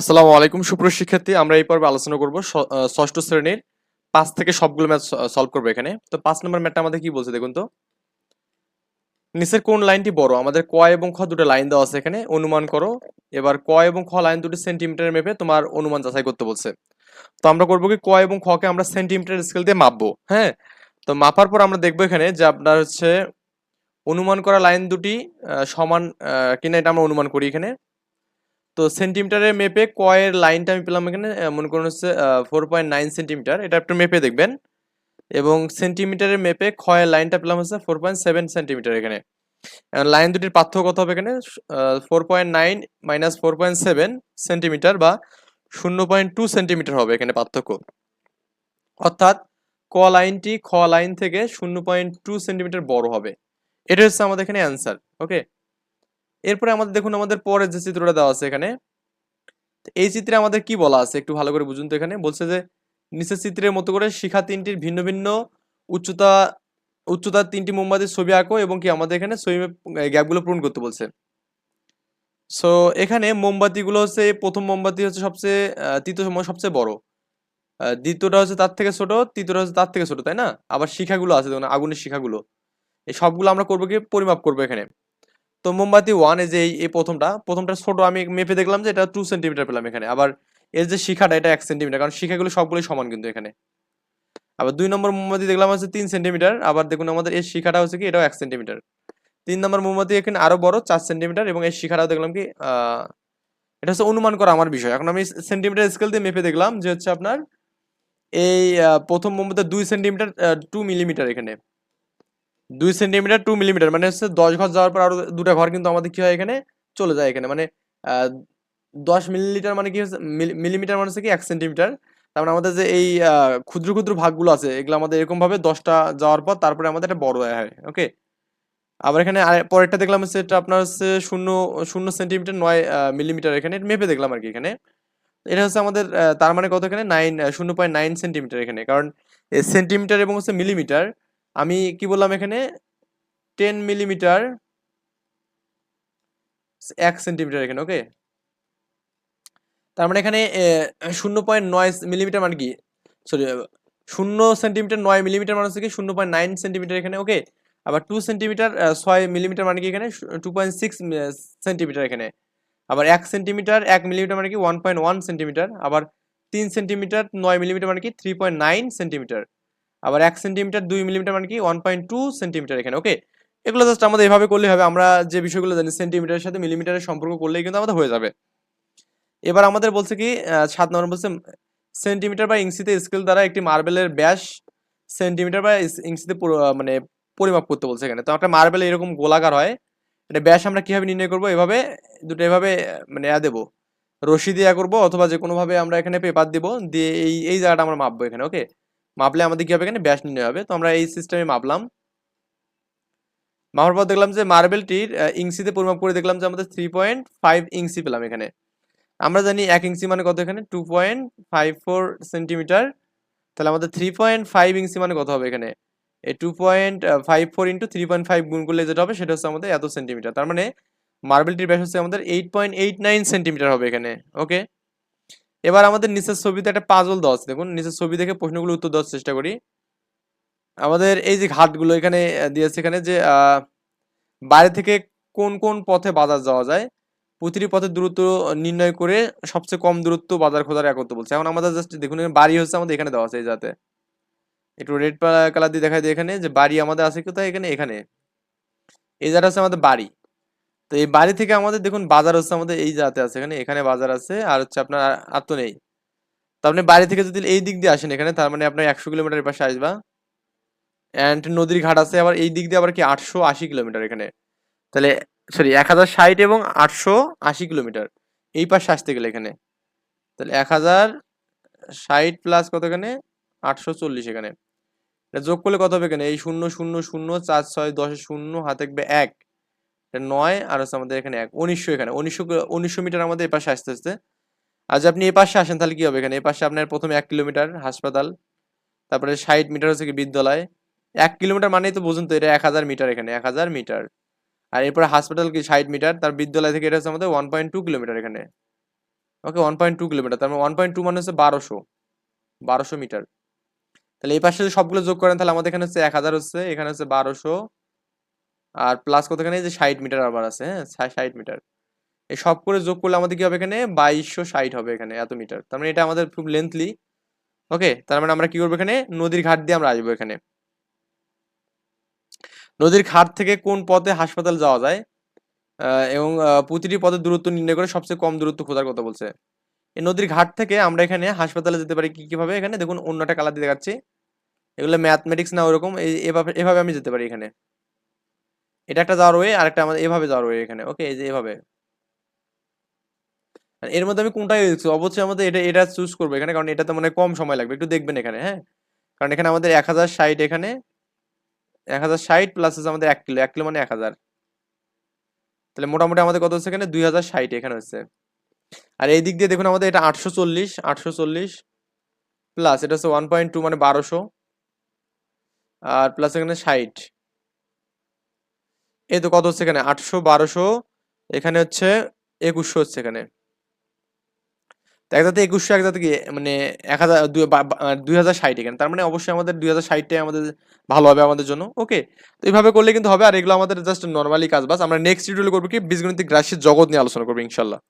আসসালামু আলাইকুম, সুপ্রিয় শিক্ষার্থী। আমরা এই পর্বে আলোচনা করব ষষ্ঠ শ্রেণির পাঁচ থেকে সবগুলো ম্যাথ সলভ করব এখানে। তো পাঁচ নম্বর ম্যাথটা আমাদের কি বলছে দেখুন তো? নিচের কোন লাইনটি বড়? আমাদের ক এবং খ দুটো লাইন দেওয়া আছে এখানে। অনুমান করো। এবার ক এবং খ লাইন দুটো সেন্টিমিটার মেপে তোমার অনুমান যাচাই করতে বলছে। তো আমরা করব কি, ক এবং খ কে আমরা সেন্টিমিটার স্কেল দিয়ে মাপবো হ্যাঁ? তো মাপার পর আমরা দেখব এখানে যে আপনার হচ্ছে, অনুমান করা লাইন দুটি সমান কিনা এটা আমরা অনুমান করি এখানে। তো সেন্টিমিটারে মেপে কয়ের লাইনটা আমি পেলাম এখানে মনে করুন হচ্ছে ফোর পয়েন্ট নাইন সেন্টিমিটার এটা একটু মেপে দেখবেন। এবং সেন্টিমিটারের মেপে ক্ষয়ের লাইনটা পেলাম হচ্ছে ফোর পয়েন্ট সেভেন সেন্টিমিটার এখানে। লাইন দুটির পার্থক্য কত হবে এখানে? Four point nine minus four point seven centimetre বা শূন্য পয়েন্ট টু সেন্টিমিটার হবে এখানে পার্থক্য। অর্থাৎ ক লাইনটি খ লাইন থেকে শূন্য পয়েন্ট টু সেন্টিমিটার বড় হবে। এটা হচ্ছে আমাদের এখানে অ্যান্সার ওকে এরপরে আমাদের দেখুন, আমাদের পরের যে চিত্রটা দেওয়া আছে এখানে এই চিত্রে আমাদের কি বলা আছে? একটু ভালো করে বুঝুন তো এখানে। বলছে যে, নিচের চিত্রের মতো করে শিখা তিনটির ভিন্ন ভিন্ন উচ্চতা উচ্চতার তিনটি মোমবাতির ছবি আঁকো এবং কি আমাদের এখানে ছবি গ্যাপগুলো পূরণ করতে বলছে। সো এখানে মোমবাতিগুলো হচ্ছে, প্রথম মোমবাতি হচ্ছে সবচেয়ে তৃতীয় সময় সবচেয়ে বড়। দ্বিতীয়টা হচ্ছে তার থেকে ছোট, তৃতীয়টা হচ্ছে তার থেকে ছোট, তাই না? আবার শিখাগুলো আছে দেখুন আগুনের শিখাগুলো। এই সবগুলো আমরা করব কি? পরিমাপ করব এখানে। তো মোমবাতি ওয়ান এই যে এই প্রথমটা প্রথমটা ছোট, আমি মেপে দেখলাম যে এটা টু সেন্টিমিটার পেলাম এখানে। আবার এর যে শিখাটা, এটা এক সেন্টিমিটার কারণ শিখাগুলো সবগুলোই সমান কিন্তু এখানে। আবার দুই নম্বর মোমবাতি দেখলাম হচ্ছে তিন সেন্টিমিটার আবার দেখুন আমাদের এর শিখাটা হচ্ছে কি, এটাও এক সেন্টিমিটার তিন নম্বর মোমবাতি এখানে আরও বড়, চার সেন্টিমিটার এবং এর শিখাটাও দেখলাম কি এটা হচ্ছে অনুমান করা আমার বিষয়। এখন আমি সেন্টিমিটার স্কেল দিয়ে মেপে দেখলাম যে হচ্ছে আপনার এই প্রথম মোমবাতি দুই সেন্টিমিটার টু মিলিমিটার এখানে। দুই সেন্টিমিটার টু মিলিমিটার মানে হচ্ছে দশ ঘর যাওয়ার পর আরও দুটা ঘর কিন্তু আমাদের কি হয় এখানে চলে যায় এখানে। মানে দশ মিলিলিটার মানে কি হচ্ছে মিলিমিটার মানে হচ্ছে কি এক সেন্টিমিটার। তার মানে আমাদের যে এই ক্ষুদ্র ক্ষুদ্র ভাগগুলো আছে, এগুলো আমাদের এরকম ভাবে দশটা যাওয়ার পর তারপরে আমাদের এটা বড় হয় ওকে আবার এখানে পরেরটা দেখলাম হচ্ছে এটা আপনার হচ্ছে শূন্য শূন্য সেন্টিমিটার, নয় মিলিমিটার এখানে মেপে দেখলাম আর কি এখানে। এটা হচ্ছে আমাদের তার মানে কত এখানে? নাইন শূন্য পয়েন্ট নাইন সেন্টিমিটার এখানে, কারণ সেন্টিমিটার এবং হচ্ছে মিলিমিটার আমি কি বললাম এখানে? টেন মিলিমিটার এক সেন্টিমিটার এখানে ওকে তার মানে এখানে শূন্য পয়েন্ট নয় মিলিমিটার মানে কি? সরি শূন্য সেন্টিমিটার নয় মিলিমিটার মানে হচ্ছে কি শূন্য পয়েন্ট নাইন সেন্টিমিটার এখানে ওকে আবার টু সেন্টিমিটার ছয় মিলিমিটার মানে কি এখানে? টু পয়েন্ট সিক্স সেন্টিমিটার এখানে। আবার এক সেন্টিমিটার এক মিলিমিটার মানে কি? ওয়ান পয়েন্ট ওয়ান সেন্টিমিটার আবার তিন সেন্টিমিটার নয় মিলিমিটার মানে কি? থ্রি পয়েন্ট নাইন সেন্টিমিটার আবার এক সেন্টিমিটার, দুই মিলিমিটার মানে কি ওয়ান পয়েন্ট টু সেন্টিমিটার এখানে ওকে এগুলো জাস্ট আমাদের এভাবে করলে হবে, আমরা যে বিষয়গুলো জানি, সেন্টিমিটারের সাথে মিলিমিটারের সম্পর্ক করলেই কিন্তু আমাদের হয়ে যাবে। এবার আমাদের বলছে কি সাত নম্বর বলছে, সেন্টিমিটার বা ইঞ্চিতে স্কেল দ্বারা একটি মার্বেলের ব্যাস সেন্টিমিটার বা ইস- ইঞ্চিতে মানে পরিমাপ করতে বলছে এখানে। তো একটা মার্বেল এরকম গোলাকার হয়, এটা ব্যাস আমরা কীভাবে নির্ণয় করব? এভাবে, দুটো এভাবে মানে ইয়া দেবো। রশি দিয়ে করব, অথবা যে কোনোভাবে আমরা এখানে পেপার দিব, দিয়ে এই এই জায়গাটা আমরা মাপবো এখানে ওকে মাপলে আমাদের কি হবে এখানে? ব্যাস নির্ণয় হবে। তো আমরা এই সিস্টেমে মাপলাম। মাপার পর দেখলাম যে মার্বেলটির ইঞ্চিতে পরিমাপ করে দেখলাম যে আমাদের থ্রি পয়েন্ট ফাইভ ইঞ্চি পেলাম এখানে। আমরা জানি এক ইঞ্চি মানে কত এখানে? Two point five four centimetre তাহলে আমাদের থ্রি পয়েন্ট ফাইভ ইঞ্চি মানে কত হবে এখানে? এই two point five four into three point five গুণ করলে যেটা হবে, সেটা হচ্ছে আমাদের এত সেন্টিমিটার তার মানে মার্বেলটির ব্যাস হচ্ছে আমাদের eight point eight nine centimetre হবে এখানে। ওকে এবার আমাদের নিচের ছবিতে একটা পাজল দেওয়া আছে। দেখুন, নিচের ছবি দেখে প্রশ্নগুলো উত্তর দেওয়ার চেষ্টা করি। আমাদের এই যে ঘাটগুলো এখানে দিয়েছে এখানে যে বাইরে থেকে কোন কোন পথে বাজার যাওয়া যায়, প্রতিটি পথের দূরত্ব নির্ণয় করে সবচেয়ে কম দূরত্ব বাজার খোঁজার একত্র বলছে। এখন আমাদের জাস্ট দেখুন বাড়ি হচ্ছে আমাদের এখানে দেওয়া আছে এই যাতে। একটু রেড কালার দিয়ে দেখা যায় এখানে, যে বাড়ি আমাদের আছে কোথায়? এখানে এখানে। এই জায়গাটা হচ্ছে আমাদের বাড়ি। তো এই বাড়ি থেকে আমাদের দেখুন বাজার হচ্ছে আমাদের এই জাতে আছে, এখানে এখানে বাজার আছে, আর হচ্ছে আপনার আর- তো নেই। তো আপনি বাড়ি থেকে যদি এই দিক দিয়ে আসেন এখানে, তার মানে আপনার একশো কিলোমিটার পাশে আসবা। অ্যান্ড নদীর ঘাট আছে, আবার এই দিক দিয়ে আবার কি আটশো আশি কিলোমিটার এখানে। তাহলে সরি এক হাজার ষাট এবং আটশো আশি কিলোমিটার এই পাশে আসতে গেলে এখানে। তাহলে এক হাজার ষাট প্লাস কত এখানে? আটশো চল্লিশ এখানে। যোগ করলে কত হবে এখানে? এই শূন্য শূন্য শূন্য, চার, ছয়, দশে, শূন্য, হাতে এক। নয় আর হচ্ছে আমাদের এখানে এক, উনিশশো এখানে। উনিশশো উনিশশো মিটার আমাদের এই পাশে আসতে আসতে। আর যদি আপনি এই পাশে আসেন তাহলে কি হবে এখানে? এই পাশে আপনার প্রথমে এক কিলোমিটার হাসপাতাল, তারপরে ষাট মিটার হচ্ছে কি বিদ্যালয়। এক কিলোমিটার মানেই তো বুঝুন তো এটা এক হাজার মিটার এখানে, এক হাজার মিটার। আর এরপরে হাসপাতাল কি ষাট মিটার, তার বিদ্যালয় থেকে এটা হচ্ছে আমাদের ওয়ান পয়েন্ট টু কিলোমিটার এখানে। Okay one point two kilometre, তার মানে ওয়ান পয়েন্ট টু মানে হচ্ছে বারোশো বারোশো মিটার। তাহলে এই পাশে সবগুলো যোগ করেন তাহলে আমাদের এখানে হচ্ছে এক হাজার হচ্ছে, এখানে হচ্ছে বারোশো আর প্লাস কত এখানে এই যে ষাট মিটার আবার আছে হ্যাঁ? ষাট মিটার এই সব করে যোগ করলে আমাদের কি হবে এখানে? বাইশশো ষাট হবে এখানে এত মিটার তার মানে এটা আমাদের খুব লেন্থলি ওকে তার মানে আমরা কি করব এখানে? নদীর ঘাট দিয়ে আমরা আসব এখানে। নদীর ঘাট থেকে কোন পথে হাসপাতাল যাওয়া যায়? এবং প্রতিটি পথের দূরত্ব নির্ণয় করে সবচেয়ে কম দূরত্ব খোঁজার কথা বলছে। এই নদীর ঘাট থেকে আমরা এখানে হাসপাতালে যেতে পারি কি কীভাবে? এখানে দেখুন অন্যটা কালার দিয়ে দেখাচ্ছি। এগুলো ম্যাথমেটিক্স না ওরকম। এই, এভাবে এভাবে আমি যেতে পারি এখানে। এটা একটা যাওয়ার ওয়ে আর একটা আমাদের এভাবে যাওয়ার ওয়ে এখানে ওকে এই যে এভাবে। এর মধ্যে আমি দেখছি অবশ্যই আমাদের এটা এটা চুজ করব এখানে, কারণ এটাতে মানে কম সময় লাগবে। একটু দেখবেন এখানে হ্যাঁ? কারণ এখানে আমাদের এক হাজার ষাট এখানে, এক হাজার ষাট প্লাস হচ্ছে আমাদের এক কিলো এক কিলো মানে এক হাজার। তাহলে মোটামুটি আমাদের কত হচ্ছে এখানে? দুই হাজার ষাট এখানে হচ্ছে। আর এই দিক দিয়ে দেখুন আমাদের এটা আটশো চল্লিশ আটশো চল্লিশ প্লাস এটা হচ্ছে ওয়ান পয়েন্ট টু মানে বারোশো। আর প্লাস এখানে ষাট। এই তো কত হচ্ছে এখানে? আটশো, বারোশো, এখানে হচ্ছে একুশশো হচ্ছে এখানে। এক একদাতে একুশশো একদাতে কি মানে এক হাজার, দুই- হাজার ষাট এখানে। তার মানে অবশ্যই আমাদের দুই হাজার ষাটটাই আমাদের ভালো হবে আমাদের জন্য। ওকে তো এইভাবে করলে কিন্তু হবে, আর এগুলো আমাদের জাস্ট নর্মালি কাজ বাস আমরা নেক্সট ভিডিওতে করব কি, বীজগণিতিক রাশির জগৎ নিয়ে আলোচনা করব ইনশাল্লাহ।